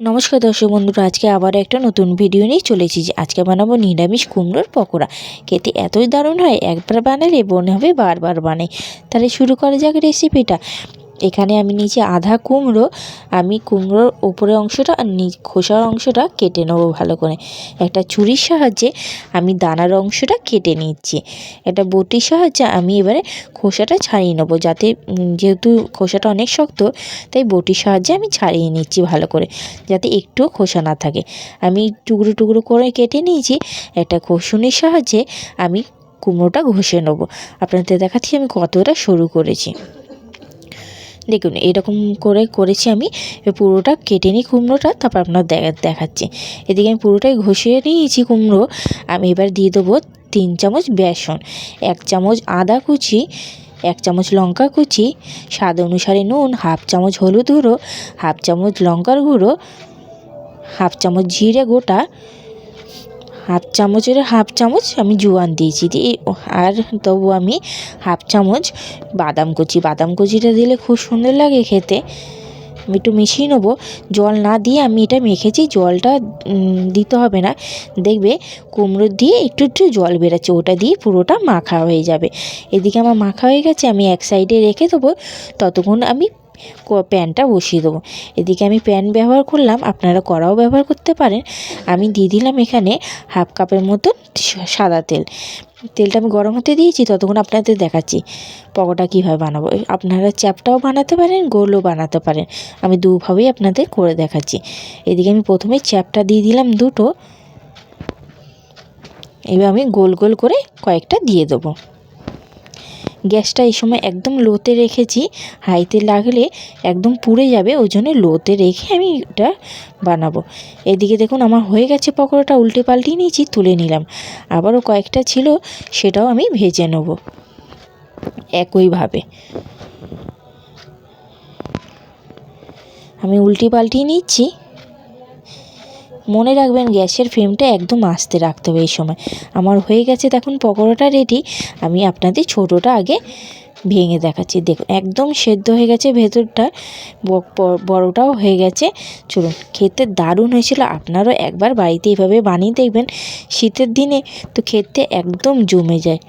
নমস্কার দর্শক বন্ধুরা, আজকে আবার একটা নতুন ভিডিও নিয়ে চলেছি যে আজকে বানাবো নিরামিষ কুমড়োর পকোড়া। খেতে এতই দারুণ হয়, একবার বানালে বনে হবে বারবার বানাই। তাহলে শুরু করা যাক রেসিপিটা এখানে আমি নিচে আধা কুমড়ো, আমি কুমড়োর উপরের অংশটা আর নি, খোসার অংশটা কেটে নেব ভালো করে। একটা ছুরির সাহায্যে আমি দানার অংশটা কেটে নিচ্ছি। একটা বটির সাহায্যে আমি এবারে খোসাটা ছাড়িয়ে নেব যাতে যেহেতু খোসাটা অনেক শক্ত, তাই বটির সাহায্যে আমি ছাড়িয়ে নিচ্ছি ভালো করে, যাতে একটুও খোসা না থাকে। আমি টুকরো টুকরো করে কেটে নিয়েছি, একটা খসুনির সাহায্যে আমি কুমড়োটা ঘষে নেব। আপনাদের দেখাচ্ছি আমি কতটা সরু করেছি। দেখুন, এরকম করে করেছি আমি। পুরোটা কেটে নিই কুমড়োটা, তারপর আপনার দেখা, দেখাচ্ছি। এদিকে আমি পুরোটাই ঘষিয়ে নিয়েছি কুমড়ো। আমি এবার দিয়ে দেবো তিন চামচ বেসন, এক চামচ আদা কুচি, এক চামচ লঙ্কা কুচি, স্বাদ অনুসারে নুন, হাফ চামচ হলুদ গুঁড়ো, হাফ চামচ লঙ্কার গুঁড়ো, হাফ চামচ জিরে গোটা হাফ চামচের হাফ চামচ আমি জোয়ান দিয়েছি দিয়ে আর তবু আমি হাফ চামচ বাদাম কুচি। বাদাম কুচিটা দিলে খুব সুন্দর লাগে খেতে। একটু মিশিয়ে নেব। জল না দিয়ে আমি এটা মেখেছি, জলটা দিতে হবে না। দেখবে কুমড়ো দিয়ে একটু একটু জল বেরোচ্ছে, ওটা দিয়ে পুরোটা মাখা হয়ে যাবে। এদিকে আমার মাখা হয়ে গেছে, আমি এক সাইডে রেখে দেবো। ততক্ষণ আমি প্যানটা বসিয়ে দেবো। এদিকে আমি প্যান ব্যবহার করলাম, আপনারা কড়াও ব্যবহার করতে পারেন। আমি দিয়ে দিলাম এখানে হাফ কাপের মতন সাদা তেল। তেলটা আমি গরম হতে দিয়েছি, ততক্ষণ আপনাদের দেখাচ্ছি পকোটা কীভাবে বানাবো। আপনারা চ্যাপটাও বানাতে পারেন, গোলও বানাতে পারেন। আমি দুভাবেই আপনাদের করে দেখাচ্ছি। এদিকে আমি প্রথমে চ্যাপটা দিয়ে দিলাম দুটো। এবার আমি গোল গোল করে কয়েকটা দিয়ে দেবো। গ্যাসটা এই সময় একদম লোতে রেখেছি। হাইতে লাগলে একদম পুড়ে যাবে, ওই জন্য লোতে রেখে আমি এটা বানাবো। এদিকে দেখুন আমার হয়ে গেছে পকোড়াটা, উল্টে পাল্টিয়ে নিয়েছি, তুলে নিলাম। আবারও কয়েকটা ছিল, সেটাও আমি ভেজে নেব একইভাবে। আমি উল্টে পাল্টিয়ে নিচ্ছি। মনে রাখবেন গ্যাসের ফ্লেমটা একদম আস্তে রাখতে হবে এই সময়। আমার হয়ে গেছে দেখুন পকোড়াটা রেডি আমি আপনাদের ছোটোটা আগে ভেঙে দেখাচ্ছি। দেখুন, একদম সেদ্ধ হয়ে গেছে ভেতরটা বড়টাও হয়ে গেছে। চলুন, খেতে দারুণ হয়েছিল, আপনারাও একবার বাড়িতে এইভাবে বানিয়ে দেখবেন। শীতের দিনে তো খেতে একদম জমে যায়।